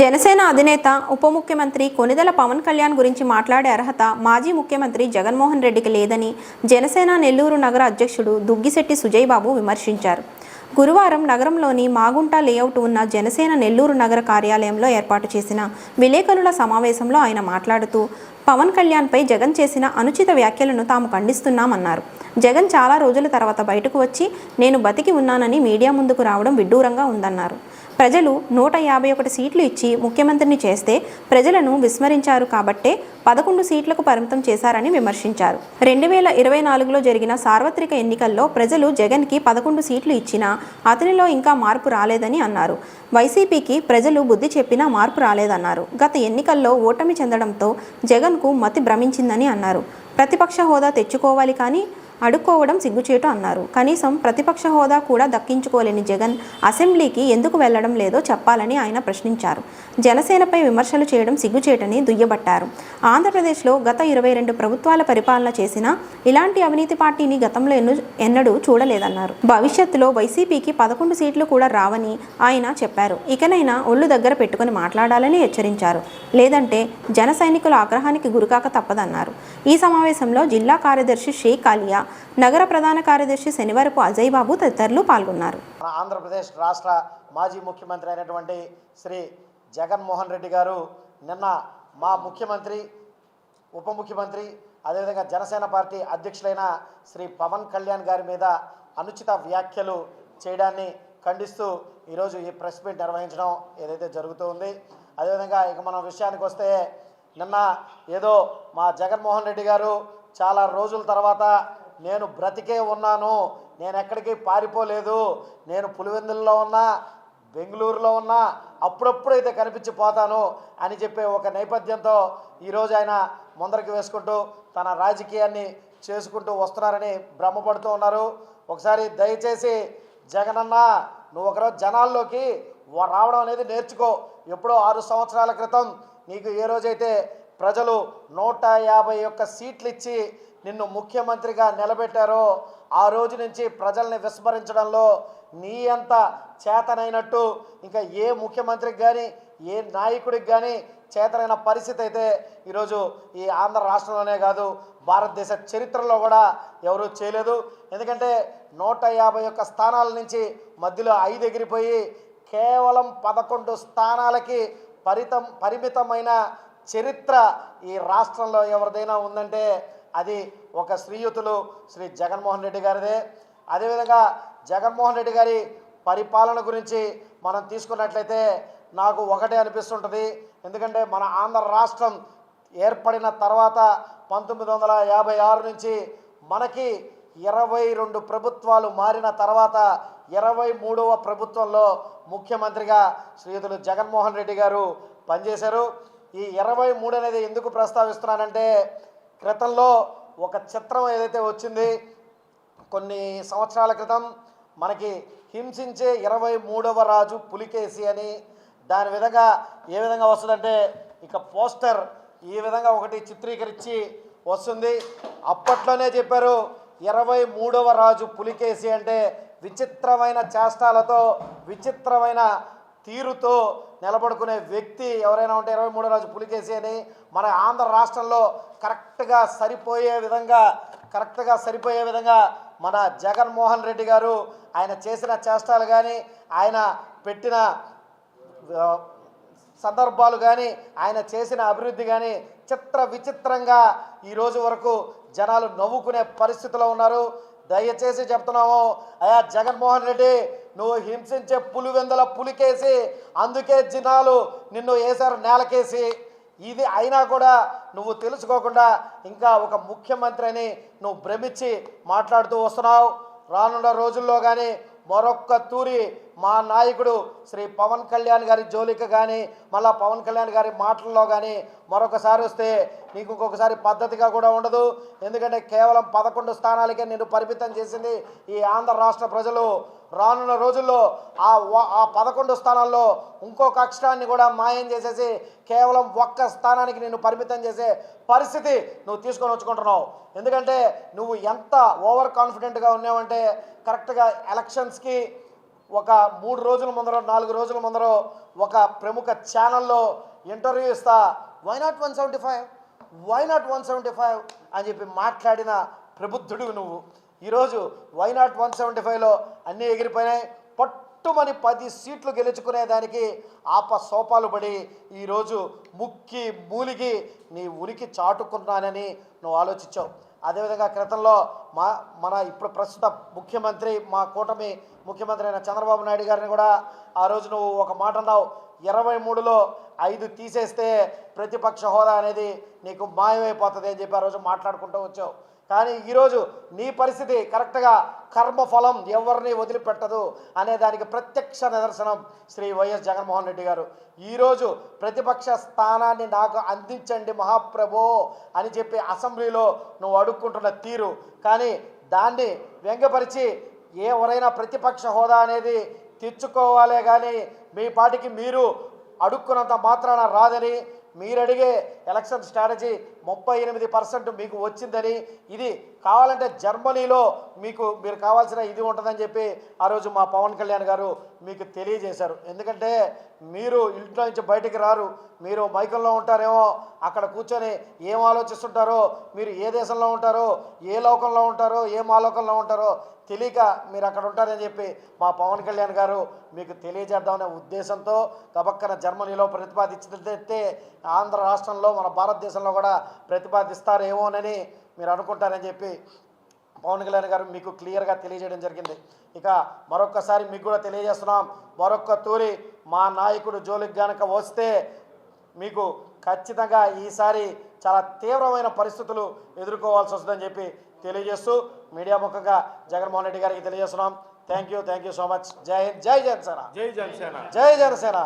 జనసేన అధినేత ఉప ముఖ్యమంత్రి కొనిదెల పవన్ కళ్యాణ్ గురించి మాట్లాడే అర్హత మాజీ ముఖ్యమంత్రి జగన్మోహన్ రెడ్డికి లేదని జనసేన నెల్లూరు నగర అధ్యక్షుడు దుగ్గిశెట్టి సుజయ్ బాబు విమర్శించారు. గురువారం నగరంలోని మాగుంట లేఅవుట్ ఉన్న జనసేన నెల్లూరు నగర కార్యాలయంలో ఏర్పాటు చేసిన విలేకరుల సమావేశంలో ఆయన మాట్లాడుతూ పవన్ కళ్యాణ్పై జగన్ చేసిన అనుచిత వ్యాఖ్యలను తాము ఖండిస్తున్నామన్నారు. జగన్ చాలా రోజుల తర్వాత బయటకు వచ్చి నేను బతికి ఉన్నానని మీడియా ముందుకు రావడం విడ్డూరంగా ఉందన్నారు. ప్రజలు నూట యాభై ఒకటి సీట్లు ఇచ్చి ముఖ్యమంత్రిని చేస్తే ప్రజలను విస్మరించారు కాబట్టే పదకొండు సీట్లకు పరిమితం చేశారని విమర్శించారు. రెండు వేల ఇరవై నాలుగులో జరిగిన సార్వత్రిక ఎన్నికల్లో ప్రజలు జగన్కి పదకొండు సీట్లు ఇచ్చినా అతనిలో ఇంకా మార్పు రాలేదని అన్నారు. వైసీపీకి ప్రజలు బుద్ధి చెప్పినా మార్పు రాలేదన్నారు. గత ఎన్నికల్లో ఓటమి చెందడంతో జగన్కు మతి భ్రమించిందని అన్నారు. ప్రతిపక్ష హోదా తెచ్చుకోవాలి కానీ అడుక్కోవడం సిగ్గుచేటు అన్నారు. కనీసం ప్రతిపక్ష హోదా కూడా దక్కించుకోలేని జగన్ అసెంబ్లీకి ఎందుకు వెళ్ళడం లేదో చెప్పాలని ఆయన ప్రశ్నించారు. జనసేనపై విమర్శలు చేయడం సిగ్గుచేటని దుయ్యబట్టారు. ఆంధ్రప్రదేశ్లో గత ఇరవై రెండు ప్రభుత్వాల పరిపాలన చేసిన ఇలాంటి అవినీతి పార్టీని గతంలో ఎన్ను ఎన్నడూ చూడలేదన్నారు. భవిష్యత్తులో వైసీపీకి పదకొండు సీట్లు కూడా రావని ఆయన చెప్పారు. ఇకనైనా ఒళ్ళు దగ్గర పెట్టుకుని మాట్లాడాలని హెచ్చరించారు. లేదంటే జన సైనికుల ఆగ్రహానికి గురికాక తప్పదన్నారు. ఈ సమావేశంలో జిల్లా కార్యదర్శి షేక్ ఆలియా నగర ప్రధాన కార్యదర్శి శనివారపు అజయ్ బాబు తదితరులు పాల్గొన్నారు. ఆంధ్రప్రదేశ్ రాష్ట్ర మాజీ ముఖ్యమంత్రి అయినటువంటి శ్రీ జగన్మోహన్ రెడ్డి గారు నిన్న మా ముఖ్యమంత్రి ఉప ముఖ్యమంత్రి అదేవిధంగా జనసేన పార్టీ అధ్యక్షులైన శ్రీ పవన్ కళ్యాణ్ గారి మీద అనుచిత వ్యాఖ్యలు చేయడాన్ని ఖండిస్తూ ఈరోజు ఈ ప్రెస్ మీట్ నిర్వహించడం ఏదైతే జరుగుతూ ఉంది. అదేవిధంగా ఇక మనం విషయానికి వస్తే నిన్న ఏదో మా జగన్మోహన్ రెడ్డి గారు చాలా రోజుల తర్వాత నేను బ్రతికే ఉన్నాను నేను ఎక్కడికి పారిపోలేదు నేను పులివెందుల్లో ఉన్నా బెంగళూరులో ఉన్నా అప్పుడప్పుడు అయితే కనిపించిపోతాను అని చెప్పే ఒక నేపథ్యంతో ఈరోజు ఆయన ముందరికి వేసుకుంటూ తన రాజకీయాన్ని చేసుకుంటూ వస్తున్నారని భ్రమపడుతూ ఉన్నారు. ఒకసారి దయచేసి జగనన్న నువ్వు ఒకరోజు జనాల్లోకి రావడం అనేది నేర్చుకో. ఎప్పుడో ఆరు సంవత్సరాల క్రితం నీకు ఏ రోజైతే ప్రజలు నూట యాభై ఒక్క సీట్లు ఇచ్చి నిన్ను ముఖ్యమంత్రిగా నిలబెట్టారో ఆ రోజు నుంచి ప్రజల్ని విస్మరించడంలో నీ అంత చేతనైనట్టు ఇంకా ఏ ముఖ్యమంత్రికి కానీ ఏ నాయకుడికి కానీ చేతనైన పరిస్థితి అయితే ఈరోజు ఈ ఆంధ్ర రాష్ట్రంలోనే కాదు భారతదేశ చరిత్రలో కూడా ఎవరూ చేయలేదు. ఎందుకంటే నూట యాభై ఒక్క స్థానాల నుంచి మధ్యలో ఐదు ఎగిరిపోయి కేవలం పదకొండు స్థానాలకి పరితం పరిమితమైన చరిత్ర ఈ రాష్ట్రంలో ఎవరిదైనా ఉందంటే అది ఒక శ్రీయుతులు శ్రీ జగన్మోహన్ రెడ్డి గారిదే. అదేవిధంగా జగన్మోహన్ రెడ్డి గారి పరిపాలన గురించి మనం తీసుకున్నట్లయితే నాకు ఒకటే అనిపిస్తుంటుంది. ఎందుకంటే మన ఆంధ్ర రాష్ట్రం ఏర్పడిన తర్వాత పంతొమ్మిది వందల యాభై ఆరు నుంచి మనకి ఇరవై రెండు ప్రభుత్వాలు మారిన తర్వాత ఇరవై మూడవ ప్రభుత్వంలో ముఖ్యమంత్రిగా శ్రీయుతులు జగన్మోహన్ రెడ్డి గారు పనిచేశారు. ఈ ఇరవై మూడు అనేది ఎందుకు ప్రస్తావిస్తున్నానంటే క్రితంలో ఒక చిత్రం ఏదైతే వచ్చింది కొన్ని సంవత్సరాల క్రితం మనకి హింసించే ఇరవై మూడవ రాజు పులికేసి అని దాని విధంగా ఏ విధంగా వస్తుందంటే ఇక పోస్టర్ ఈ విధంగా ఒకటి చిత్రీకరించి వస్తుంది. అప్పట్లోనే చెప్పారు ఇరవై మూడవ రాజు పులికేసి అంటే విచిత్రమైన చేష్టాలతో విచిత్రమైన తీరుతో నిలబడుకునే వ్యక్తి ఎవరైనా ఉంటే ఇరవై మూడో రోజు పులికేసి అని మన ఆంధ్ర రాష్ట్రంలో కరెక్ట్గా సరిపోయే విధంగా కరెక్ట్గా సరిపోయే విధంగా మన జగన్మోహన్ రెడ్డి గారు ఆయన చేసిన చేష్టాలు కానీ ఆయన పెట్టిన సందర్భాలు కానీ ఆయన చేసిన అభివృద్ధి కానీ చిత్ర విచిత్రంగా ఈరోజు వరకు జనాలు నవ్వుకునే పరిస్థితిలో ఉన్నారు. దయచేసి చెప్తున్నాము అయా జగన్మోహన్ రెడ్డి నువ్వు హింసించే పులివెందుల పులికేసి అందుకే జనాలు నిన్ను వేశారు నేలకేసి. ఇది అయినా కూడా నువ్వు తెలుసుకోకుండా ఇంకా ఒక ముఖ్యమంత్రి అని నువ్వు భ్రమించి మాట్లాడుతూ వస్తున్నావు. రానున్న రోజుల్లో కానీ మరొక్క తూరి మా నాయకుడు శ్రీ పవన్ కళ్యాణ్ గారి జోలికి కానీ మళ్ళా పవన్ కళ్యాణ్ గారి మాటల్లో కానీ మరొకసారి వస్తే నీకు ఇంకొకసారి పద్ధతిగా కూడా ఉండదు. ఎందుకంటే కేవలం పదకొండు స్థానాలకే నేను పరిమితం చేసింది ఈ ఆంధ్ర రాష్ట్ర ప్రజలు. రానున్న రోజుల్లో ఆ ఆ పదకొండు స్థానాల్లో ఇంకొక అక్షరాన్ని కూడా మాయం చేసేసి కేవలం ఒక్క స్థానానికి నేను పరిమితం చేసే పరిస్థితి నువ్వు తీసుకొని వచ్చుకుంటున్నావు. ఎందుకంటే నువ్వు ఎంత ఓవర్ కాన్ఫిడెంట్గా ఉన్నావంటే కరెక్ట్గా ఎలక్షన్స్కి ఒక మూడు రోజుల ముందర నాలుగు రోజుల ముందర ఒక ప్రముఖ ఛానల్లో ఇంటర్వ్యూ ఇస్తా. Why not one seventy five why not one seventy five అని చెప్పి మాట్లాడిన ప్రబుద్ధుడు నువ్వు. ఈరోజు వై నాట్ వన్ సెవెంటీ ఫైవ్లో అన్నీ ఎగిరిపోయినాయి. పట్టుమని పది సీట్లు గెలుచుకునేదానికి ఆప సోపాలు పడి ఈరోజు ముక్కి మూలిగి నీ ఉనికి చాటుకున్నానని నువ్వు ఆలోచించావు. అదేవిధంగా క్రితంలో మా మన ఇప్పుడు ప్రస్తుత ముఖ్యమంత్రి మా కూటమి ముఖ్యమంత్రి అయిన చంద్రబాబు నాయుడు గారిని కూడా ఆ రోజు నువ్వు ఒక మాట అన్నావు. ఇరవై మూడులో ఐదు తీసేస్తే ప్రతిపక్ష హోదా అనేది నీకు మాయమైపోతుంది అని చెప్పి ఆ రోజు మాట్లాడుకుంటూ వచ్చావు. కానీ ఈరోజు నీ పరిస్థితి కరెక్ట్గా కర్మఫలం ఎవరిని వదిలిపెట్టదు అనే దానికి ప్రత్యక్ష నిదర్శనం శ్రీ వైఎస్ జగన్మోహన్ రెడ్డి గారు. ఈరోజు ప్రతిపక్ష స్థానాన్ని నాకు అందించండి మహాప్రభో అని చెప్పి అసెంబ్లీలో నువ్వు అడుక్కుంటున్న తీరు. కానీ దాన్ని వ్యంగపరిచి ఎవరైనా ప్రతిపక్ష హోదా అనేది తెచ్చుకోవాలే కానీ మీ పాటికి మీరు అడుక్కున్నంత మాత్రాన రాదని మీరు అడిగే ఎలక్షన్ స్ట్రాటజీ ముప్పై ఎనిమిది పర్సెంట్ మీకు వచ్చిందని ఇది కావాలంటే జర్మనీలో మీకు మీరు కావాల్సిన ఇది ఉంటుందని చెప్పి ఆ రోజు మా పవన్ కళ్యాణ్ గారు మీకు తెలియజేశారు. ఎందుకంటే మీరు ఇంట్లో నుంచి బయటికి రారు. మీరు మైకంలో ఉంటారేమో అక్కడ కూర్చొని ఏం ఆలోచిస్తుంటారో మీరు ఏ దేశంలో ఉంటారో ఏ లోకంలో ఉంటారో ఏ మాలోకంలో ఉంటారో తెలియక మీరు అక్కడ ఉంటారని చెప్పి మా పవన్ కళ్యాణ్ గారు మీకు తెలియజేద్దామనే ఉద్దేశంతో తబక్కన జర్మనీలో ప్రతిపాదించితే ఆంధ్ర రాష్ట్రంలో మన భారతదేశంలో కూడా ప్రతిపాదిస్తారేమోనని మీరు అనుకుంటారని చెప్పి పవన్ కళ్యాణ్ గారు మీకు క్లియర్గా తెలియజేయడం జరిగింది. ఇక మరొక్కసారి మీకు కూడా తెలియజేస్తున్నాం. మరొక్క తూరి మా నాయకుడు జోలికి గనక వస్తే మీకు ఖచ్చితంగా ఈసారి చాలా తీవ్రమైన పరిస్థితులు ఎదుర్కోవాల్సి వస్తుందని చెప్పి తెలియజేస్తూ మీడియా ముఖంగా జగన్మోహన్ రెడ్డి గారికి తెలియజేస్తున్నాం. Thank you thank you so much Jai Hind Jai Janasena. జై జనసేన. జై జనసేన.